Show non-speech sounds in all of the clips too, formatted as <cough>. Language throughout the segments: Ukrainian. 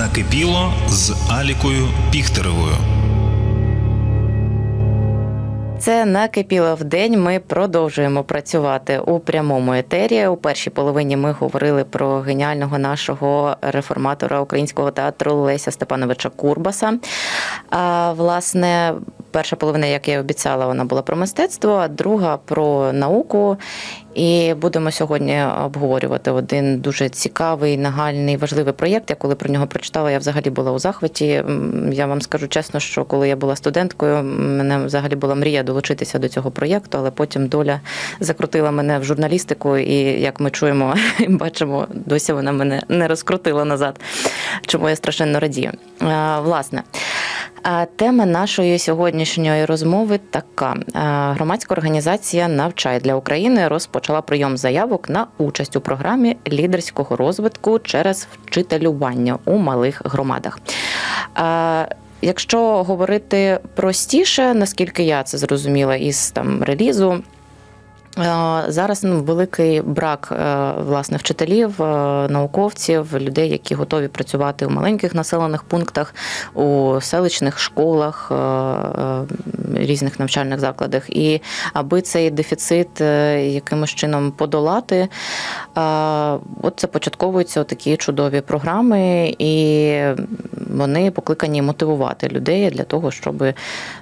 Накипіло з Алікою Піхтеревою. Це накипіло в день. Ми продовжуємо працювати у прямому етері. У першій половині ми говорили про геніального нашого реформатора українського театру Леся Степановича Курбаса. А власне, перша половина, як я обіцяла, вона була про мистецтво, а друга про науку. І будемо сьогодні обговорювати один дуже цікавий, нагальний, важливий проєкт. Я коли про нього прочитала, я взагалі була у захваті. Я вам скажу чесно, що коли я була студенткою, мене взагалі була мрія долучитися до цього проєкту, але потім доля закрутила мене в журналістику, і як ми чуємо <laughs> і бачимо, досі вона мене не розкрутила назад. Чому я страшенно радію. Власне. Тема нашої сьогоднішньої розмови така: громадська організація Навчай для України розпочала прийом заявок на участь у програмі лідерського розвитку через вчителювання у малих громадах. Якщо говорити простіше, наскільки я це зрозуміла із там релізу. Е, Зараз ну, великий брак е, власне вчителів, е, науковців, людей, які готові працювати у маленьких населених пунктах, у селищних школах, різних навчальних закладах. І аби цей дефіцит якимось чином подолати, от це початковуються такі чудові програми, і вони покликані мотивувати людей для того, щоб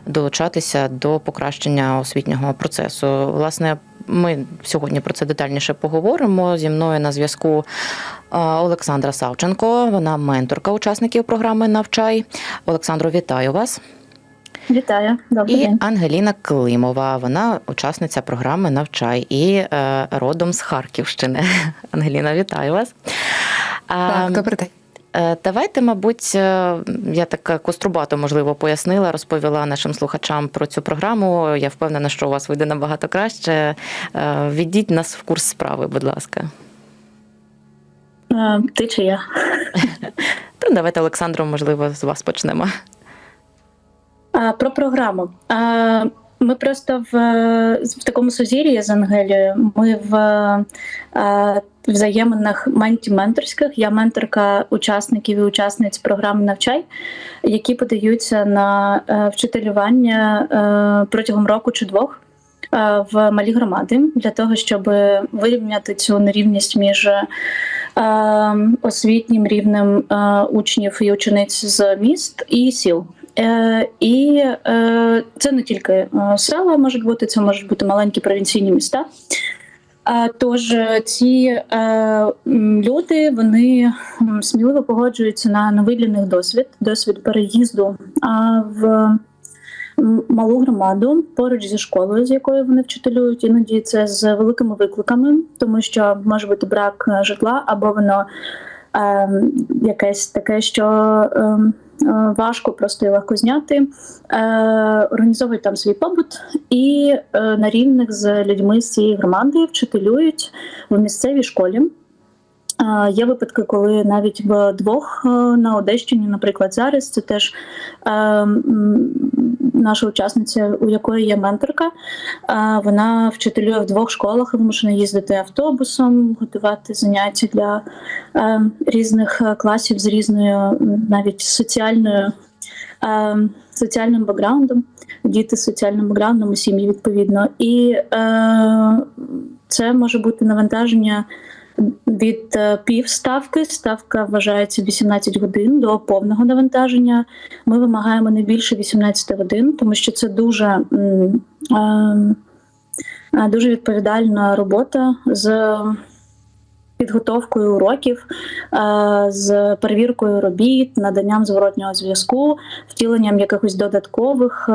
долучатися до покращення освітнього процесу. Власне, ми сьогодні про це детальніше поговоримо. Зі мною на зв'язку Олександра Савченко. Вона менторка учасників програми Навчай. Олександро, вітаю вас. Вітаю, добрий І день. Ангеліна Климова. Вона учасниця програми Навчай і е, родом з Харківщини. <laughs> Ангеліна, вітаю вас. Так, добрий день. Е, Давайте, мабуть, е, я так кострубато, можливо, пояснила, розповіла нашим слухачам про цю програму. Я впевнена, що у вас вийде набагато краще. Е, Введіть нас в курс справи, будь ласка. Е, Ти чи я? <laughs> То давайте, Олександру, можливо, з вас почнемо. А, Про програму. А, Ми просто в, в такому сузір'ї з Ангелією. Ми в е, взаєминах менті-менторських. Я менторка учасників і учасниць програми Навчай, які подаються на е, вчителювання е, протягом року чи двох. е, В малі громади для того, щоб вирівняти цю нерівність між освітнім рівнем учнів і учениць з міст і сіл. І це не тільки села можуть бути, це можуть бути маленькі провінційні міста. Тож е, ці е, люди вони сміливо погоджуються на новий для них досвід, досвід переїзду в малу громаду поруч зі школою, з якою вони вчителюють. Іноді це з великими викликами, тому що може бути брак е, житла або воно е, якесь таке, що е, е, важко просто і легко зняти. Е, організовують там свій побут і е, на рівних з людьми з цієї громади вчителюють в місцевій школі. Е, Є випадки, коли навіть вдвох е, на Одещині, наприклад, зараз це теж е, м, наша учасниця, у якої є менторка. Вона вчителює в двох школах, вимушена їздити автобусом, готувати заняття для е, різних е, класів з різною навіть соціальною. е, Соціальним бекграундом, діти з соціальним бекграундом у сім'ї відповідно, і це може бути навантаження від е, півставки. Ставка вважається 18 годин до повного навантаження. Ми вимагаємо не більше 18 годин, тому що це дуже, м, е, дуже відповідальна робота з підготовкою уроків, е, з перевіркою робіт, наданням зворотнього зв'язку, втіленням якихось додаткових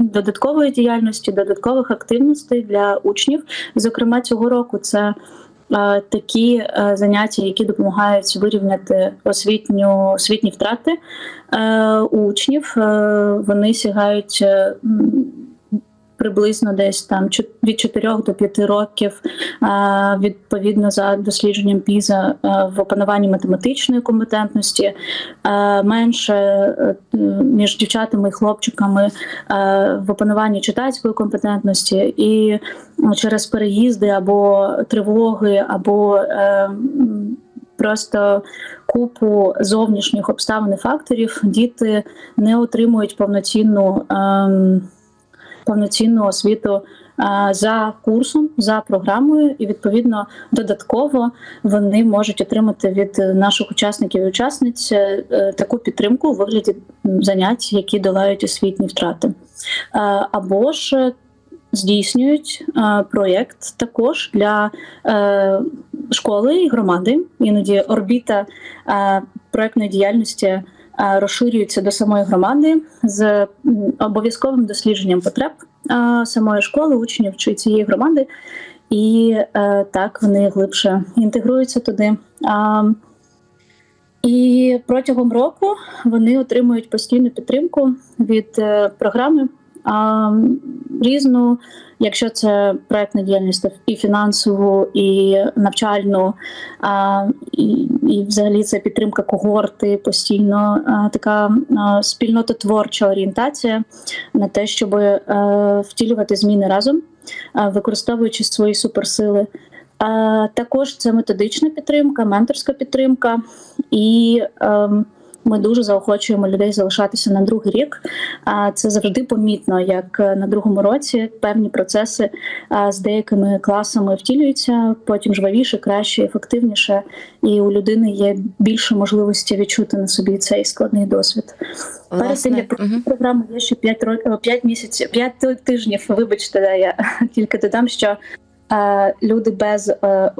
додаткової діяльності, додаткових активностей для учнів. Зокрема, цього року це такі е, заняття, які допомагають вирівняти освітню освітні втрати е, учнів. Е, Вони сягають. Приблизно десь там від 4 до 5 років, відповідно за дослідженням ПІЗа в опануванні математичної компетентності, менше е, між дівчатами і хлопчиками в опануванні читацької компетентності, і через переїзди або тривоги, або е, просто купу зовнішніх обставин і факторів діти не отримують повноцінну, ем, повноцінну освіту за курсом, за програмою, і відповідно додатково вони можуть отримати від наших учасників і учасниць е, таку підтримку у вигляді занять, які долають освітні втрати. Або ж е, здійснюють проєкт також для е, школи і громади. Іноді орбіта проєктної діяльності е, розширюється до самої громади з обов'язковим дослідженням потреб е, самої школи, учнів чи цієї громади, і е, так вони глибше інтегруються туди. І протягом року вони отримують постійну підтримку від програми а, різну, якщо це проектна діяльність то і фінансову, і навчальну, а, і, і взагалі це підтримка когорти, постійно а, така а, спільнототворча орієнтація на те, щоб е, втілювати зміни разом, а, використовуючи свої суперсили. А, також це методична підтримка, менторська підтримка, і ем, ми дуже заохочуємо людей залишатися на другий рік. А це завжди помітно, як е, на другому році певні процеси з деякими класами втілюються, потім жвавіше, краще, ефективніше, і у людини є більше можливості відчути на собі цей складний досвід. Перед тим як програма є ще 5 років, 5 місяців, 5 тижнів. Вибачте, я <laughs> тільки додам, що е, люди без е,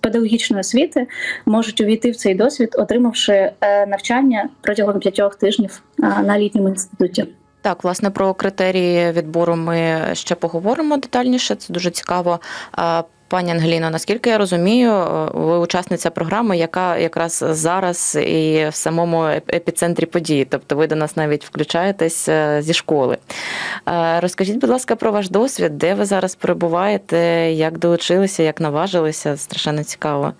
педагогічної освіти можуть увійти в цей досвід, отримавши е, навчання протягом п'ятьох тижнів е, на літньому інституті. Так, власне, про критерії відбору ми ще поговоримо детальніше. Це дуже цікаво. Пані Ангеліно, наскільки я розумію, ви учасниця програми, яка якраз зараз і в самому епіцентрі події, тобто ви до нас навіть включаєтесь е, зі школи. Е, Розкажіть, будь ласка, про ваш досвід, де ви зараз перебуваєте, як долучилися, як наважилися? Страшенно цікаво.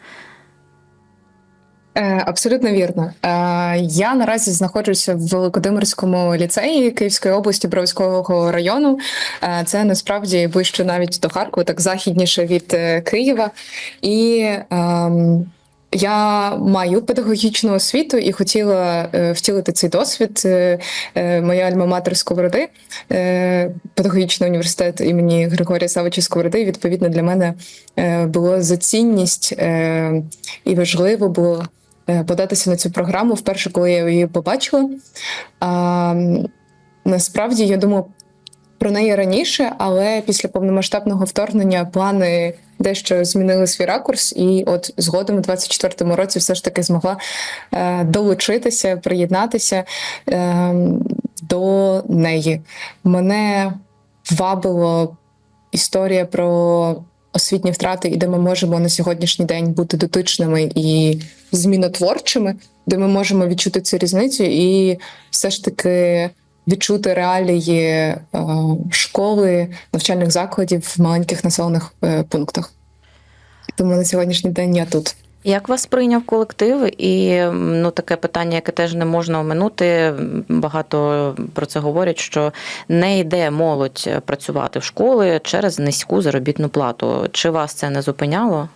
Е, Абсолютно вірно. Е, Я наразі знаходжуся в Великодимирському ліцеї Київської області Бровського району. Е, Це насправді ближче навіть до Харкова, так західніше від Києва. І ем, я маю педагогічну освіту і хотіла втілити цей досвід. Моя альма-матер Сковороди, педагогічний університет імені Григорія Савича Сковороди. Відповідно, для мене було за цінність і важливо було податися на цю програму вперше, коли я її побачила. А, насправді я думала про неї раніше, але після повномасштабного вторгнення плани дещо змінили свій ракурс, і от згодом у 24-му році все ж таки змогла е, долучитися, приєднатися е, до неї. Мене вабило історія про освітні втрати, і де ми можемо на сьогоднішній день бути дотичними і змінотворчими, де ми можемо відчути цю різницю і все ж таки відчути реалії е, школи, навчальних закладів в маленьких населених е, пунктах. Тому на сьогоднішній день я тут. Як вас прийняв колектив? І ну таке питання, яке теж не можна оминути. Багато про це говорять, що не йде молодь працювати в школи через низьку заробітну плату. Чи вас це не зупиняло?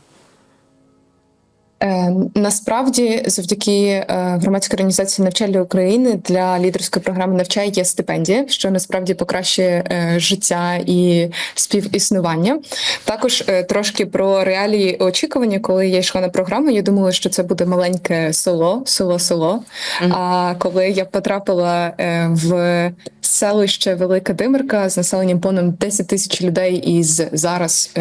Е, Насправді, завдяки е, громадській організації навчання України для лідерської програми «Навчай» є стипендія, що насправді покращує е, життя і співіснування. Також е, трошки про реалії очікування, коли я йшла на програму. Я думала, що це буде маленьке село, село, село. А коли я потрапила в селище Велика Димирка з населенням понад 10 тисяч людей, і зараз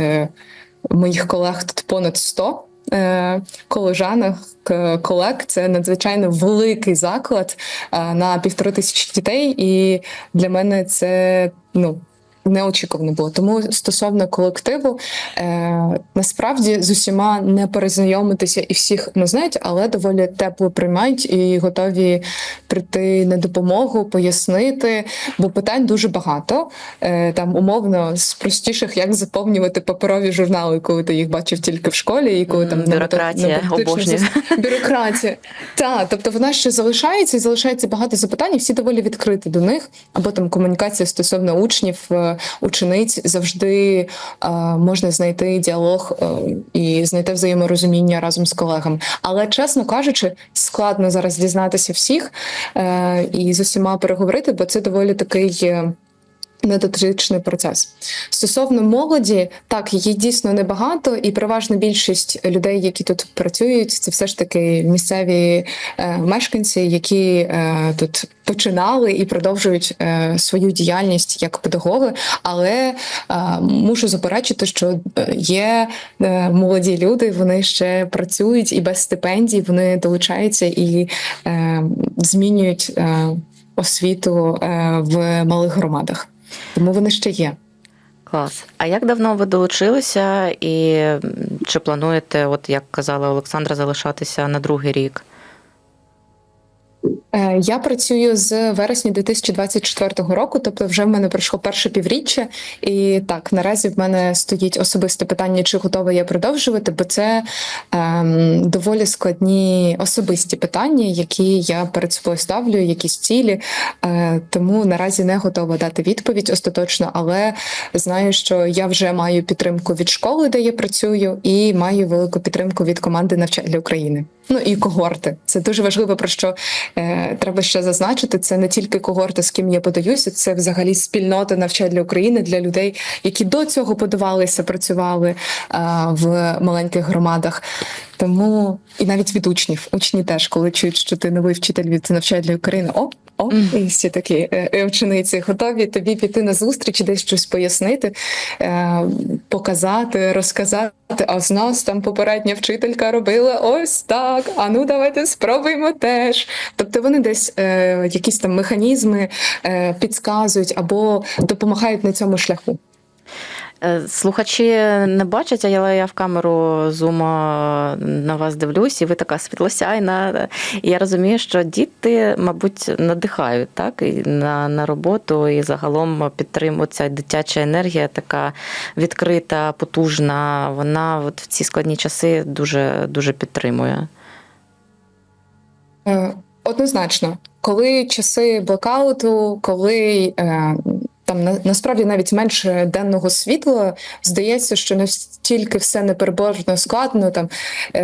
моїх колег тут понад 100 е, колежанок, к- колег. Це надзвичайно великий заклад е, на півтори тисячі дітей, і для мене це ну. Неочікувано було. Тому стосовно колективу, е, насправді з усіма не перезнайомитися і всіх не знають, але доволі тепло приймають і готові прийти на допомогу, пояснити, бо питань дуже багато. Е, там умовно з простіших, як заповнювати паперові журнали, коли ти їх бачив тільки в школі, і коли там бюрократія, зас- бюрократія. Так, тобто вона ще залишається і залишається багато запитань, і всі доволі відкриті до них, або там комунікація стосовно учнів, е, учениць завжди е, можна знайти діалог е, і знайти взаєморозуміння разом з колегами. Але чесно кажучи, складно зараз дізнатися всіх е, і з усіма переговорити, бо це доволі такий. Недотичний процес стосовно молоді, так її дійсно небагато, і переважна більшість людей, які тут працюють, це все ж таки місцеві е, мешканці, які е, тут починали і продовжують е, свою діяльність як педагоги. Але е, мушу заперечити, що е, є е, молоді люди, вони ще працюють і без стипендій вони долучаються і е, змінюють е, освіту е, в малих громадах. Тому вони ще є. Клас. А як давно ви долучилися, і чи плануєте, от як казала Олександра, залишатися на другий рік? Е, Я працюю з вересня 2024 року, тобто вже в мене пройшло перше півріччя. І так, наразі в мене стоїть особисте питання, чи готова я продовжувати, бо це ем, доволі складні особисті питання, які я перед собою ставлю, якісь цілі. Е, тому наразі не готова дати відповідь остаточно, але знаю, що я вже маю підтримку від школи, де я працюю, і маю велику підтримку від команди «Навчай для України. Ну і когорти. Це дуже важливо про що е, треба ще зазначити. Це не тільки когорти, з ким я подаюся, це взагалі спільнота навчання України для людей, які до цього подавалися, працювали е, в маленьких громадах. Тому і навіть від учнів. Учні теж, коли чують, що ти новий вчитель від навчання для України, оп. О, і всі такі е, е, учениці готові тобі піти на зустріч, десь щось пояснити, е, показати, розказати. А з нас там попередня вчителька робила ось так. А ну давайте спробуємо теж. Тобто вони десь е, якісь там механізми е, підказують або допомагають на цьому шляху. Е, Слухачі не бачать, але я в камеру зума на вас дивлюсь, і ви така світлосяйна. І я розумію, що діти, мабуть, надихають так і на, на роботу, і загалом підтримують ця дитяча енергія, така відкрита, потужна. Вона от в ці складні часи дуже дуже підтримує. Е, Однозначно, коли часи блекауту, коли е, там на, насправді навіть менше денного світла, здається, що настільки все непереборно складно. Там е,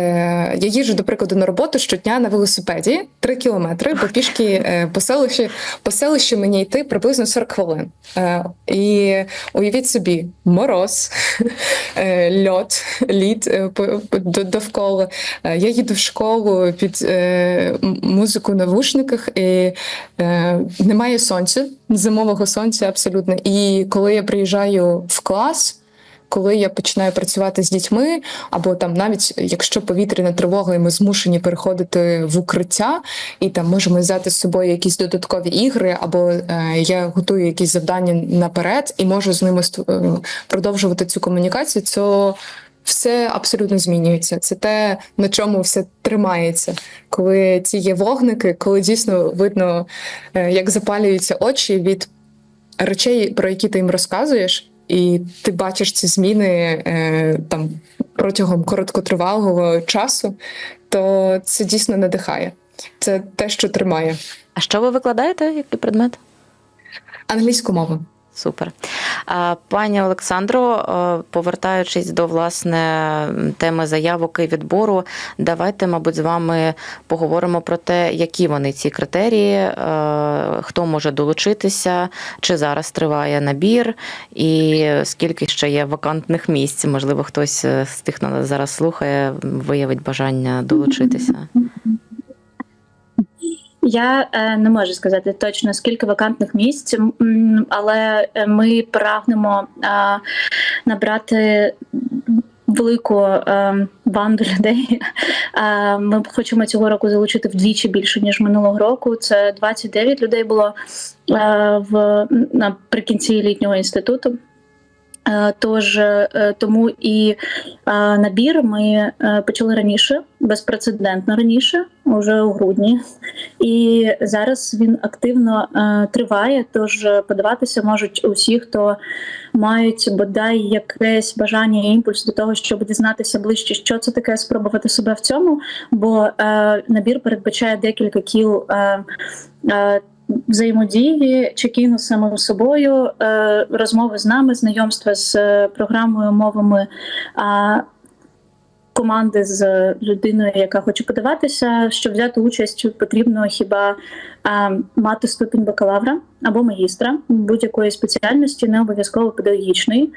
я їжджу, до прикладу, на роботу щодня на велосипеді 3 кілометри, бо пішки е, по селищі, по селищі мені йти приблизно 40 хвилин. Е, і уявіть собі, мороз, <laughs> е, льот, лід е, до- довкола. Е, Я їду в школу під е, музику на вушниках, і е, немає сонця, зимового сонця абсолютно. І коли я приїжджаю в клас. Коли я починаю працювати з дітьми, або там навіть якщо повітряна тривога, і ми змушені переходити в укриття, і там можемо взяти з собою якісь додаткові ігри, або е, я готую якісь завдання наперед і можу з ними е, продовжувати цю комунікацію, то все абсолютно змінюється. Це те, на чому все тримається. Коли ці є вогники, коли дійсно видно, е, як запалюються очі від речей, про які ти їм розказуєш, і ти бачиш ці зміни е, там протягом короткотривалого часу, то це дійсно надихає. Це те, що тримає А що ви викладаєте? Який предмет? англійську мову. Супер. Пані Олександро, е, повертаючись до власне теми заявок і відбору, давайте, мабуть, з вами поговоримо про те, які вони ці критерії, е, хто може долучитися, чи зараз триває набір, і скільки ще є вакантних місць. Можливо, хтось е, з тих, хто нас зараз слухає, виявить бажання долучитися. <laughs> Я е, не можу сказати точно скільки вакантних місць, але е, ми прагнемо е, набрати велику е, банду людей. <laughs> Е, ми хочемо цього року залучити вдвічі більше ніж минулого року. Це 29 людей було е, в наприкінці літнього інституту. Е, Тож е, тому і е, набір ми почали раніше, безпрецедентно раніше, уже у грудні, і зараз він активно триває. Тож подаватися можуть усі, хто мають бодай якесь бажання і імпульс до того, щоб дізнатися ближче, що це таке, спробувати себе в цьому. Бо набір передбачає декілька кіл. Е, е, взаємодії, чекіну з самим собою, е, розмови з нами, знайомства з е, програмою, мовами. Команди з людиною, яка хоче подаватися, щоб взяти участь, потрібно хіба а, мати ступінь бакалавра або магістра будь-якої спеціальності, не обов'язково педагогічної,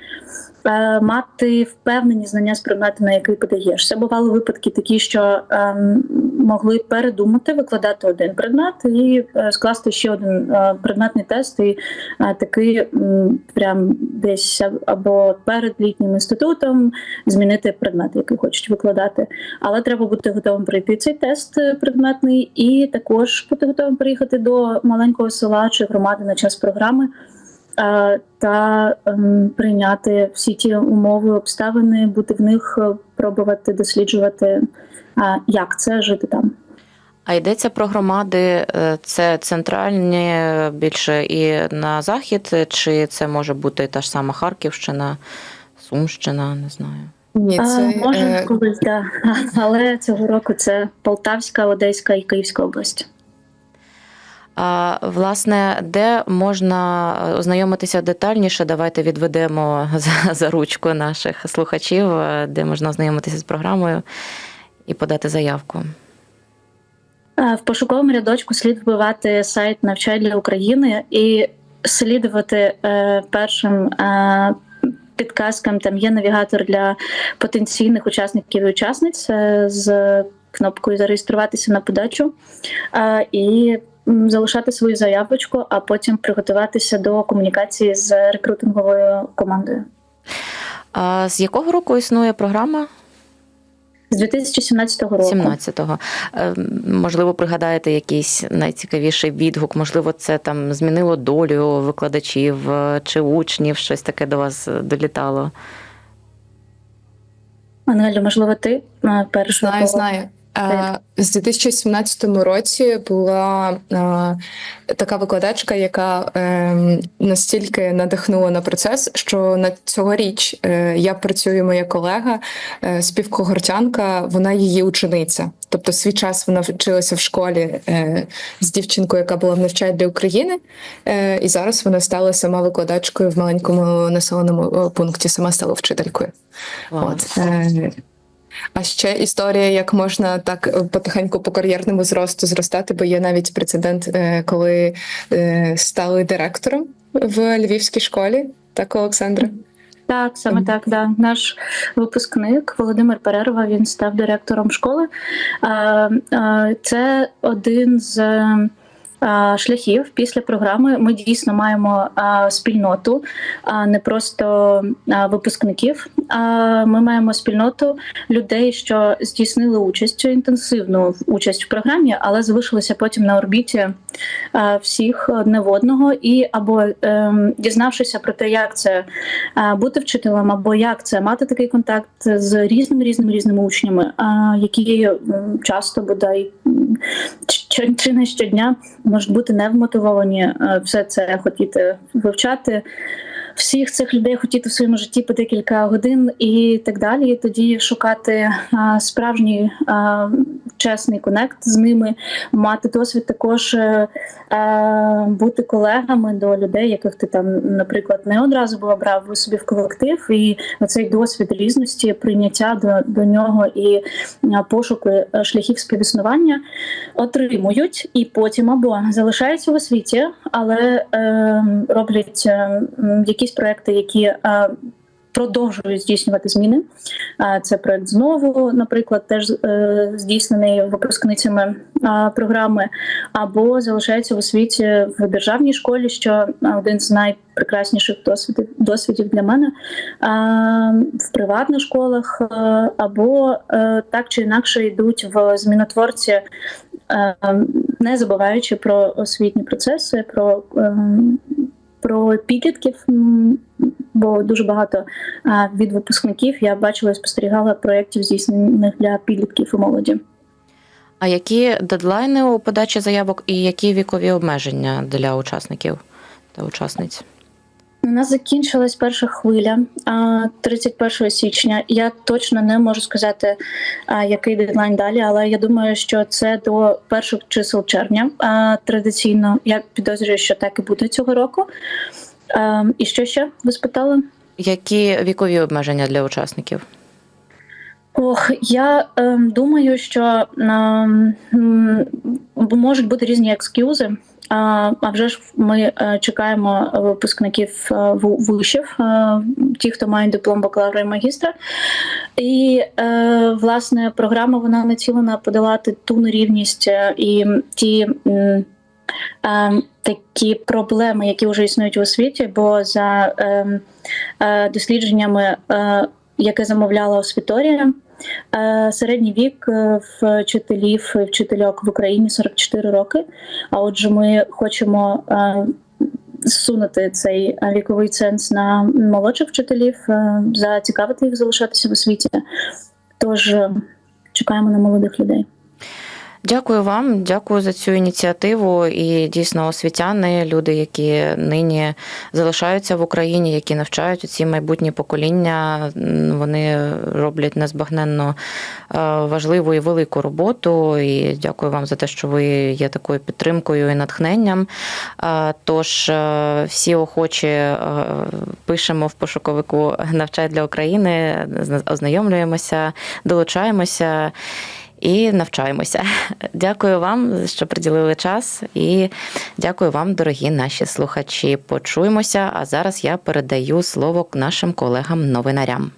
е, мати впевнені знання з предмету, на який подаєшся. Бували випадки такі, що ем, могли передумати викладати один предмет і е, скласти ще один е, предметний тест, і таки прям десь або перед літнім інститутом змінити предмет, який хочуть викладати. Але треба бути готовим пройти цей тест предметний, і також бути готовим приїхати до маленького села чи громади на час програми. е, Та ем, прийняти всі ті умови, обставини, бути в них, е, пробувати досліджувати, е, як це жити там. А йдеться про громади, це центральні більше і на захід, чи це може бути та ж сама Харківщина, Сумщина, не знаю. Ні, А, може е, колись, да. <laughs> але цього року це Полтавська, Одеська і Київська область. Власне, де можна ознайомитися детальніше? Давайте відведемо <laughs> за, за ручку наших слухачів, е, де можна ознайомитися з програмою і подати заявку. В пошуковому рядочку слід вбивати сайт «Навчай для України і слідувати е, першим е, підказкам. Там є навігатор для потенційних учасників і учасниць е, з кнопкою зареєструватися на подачу і залишати свою заявочку, а потім приготуватися до комунікації з рекрутинговою командою. А з якого року існує програма? З 2017 року. 17-го. Е, Можливо, пригадаєте якийсь найцікавіший відгук? Можливо, це там змінило долю викладачів е, чи учнів, щось таке до вас е, долітало. Анелю, можливо, ти перша знаю, знаю. Е, З 2017 році була е, така викладачка, яка е, настільки надихнула на процес, що на цьогоріч е, я працюю, моя колега, е, співкогортянка, вона її учениця. Тобто, свій час вона вчилася в школі е, з дівчинкою, яка була в навчанні для України, е, і зараз вона стала сама викладачкою в маленькому населеному пункті, сама стала вчителькою. Клас. От. А ще історія, як можна так е, потихеньку по кар'єрному зросту зростати, бо є навіть прецедент, е, коли е, стали директором в львівській школі. Так, Олександра? Так, саме так. Да. Наш випускник Володимир Перерва він став директором школи. Це один з шляхів після програми. Ми дійсно маємо е, спільноту, не просто е, випускників. Ми маємо спільноту людей, що здійснили участь інтенсивну участь в програмі, але залишилися потім на орбіті е, всіх одне в одного, і або ем, дізнавшися про те, як це е, бути вчителем, або як це мати такий контакт з різними різними різними учнями, е, які часто бодай чи, не щодня можуть бути невмотивовані е, все це хотіти вивчати. Всіх цих людей хотіти в своєму житті по декілька годин і так далі. І тоді шукати а, справжній а, чесний конект з ними, мати досвід також е, е, бути колегами до людей, яких ти там, наприклад, не одразу був обрав собі в колектив, і цей досвід різності, прийняття до, до нього і а, пошуку е, шляхів співіснування отримують і потім або залишаються в освіті, але е, роблять е, м, якісь проекти, які е, продовжують здійснювати зміни. Е, Це проект знову, наприклад, теж е, здійснений випускницями програми, або залишається в освіті в державній школі, що один з найпрекрасніших досвідів досвідів для мене в приватних школах, або так чи інакше йдуть в змінотворці. Не забуваючи про освітні процеси, про, ем, про підлітків, бо дуже багато від випускників я бачила і спостерігала проєктів, здійснених для підлітків і молоді. А які дедлайни у подачі заявок і які вікові обмеження для учасників та учасниць? У нас закінчилась перша хвиля а, 31 січня. Я точно не можу сказати, який дедлайн далі, але я думаю, що це до перших чисел червня. Традиційно я підозрюю, що так і буде цього року. І що ще ви спитали? Які вікові обмеження для учасників? Ох, я ем, думаю, що м, можуть бути різні екскюзи. А, вже ж ми е, чекаємо випускників е, вишів, е, ті, хто мають диплом бакалавра і магістра. І е, власне програма вона націлена подолати ту нерівність е, і ті. е, Такі проблеми, які вже існують у освіті, бо за ем, е, дослідженнями, е, яке замовляла освіторія, е, середній вік е, вчителів і вчительок в Україні 44 роки. А отже, ми хочемо е, зсунути цей е, віковий ценз на молодших вчителів, е, зацікавити їх залишатися в освіті. Тож е, чекаємо на молодих людей. Дякую вам, дякую за цю ініціативу. І дійсно освітяни, люди, які нині залишаються в Україні, які навчають ці майбутні покоління, вони роблять незбагненно е, важливу і велику роботу. І дякую вам за те, що ви є такою підтримкою і натхненням. Е, Тож е, всі охочі пишемо в пошуковику навчай для України, ознайомлюємося, долучаємося і навчаємося. <laughs> Дякую вам, що приділили час, і дякую вам, дорогі наші слухачі. Почуємося. А зараз я передаю слово нашим колегам-новинарям.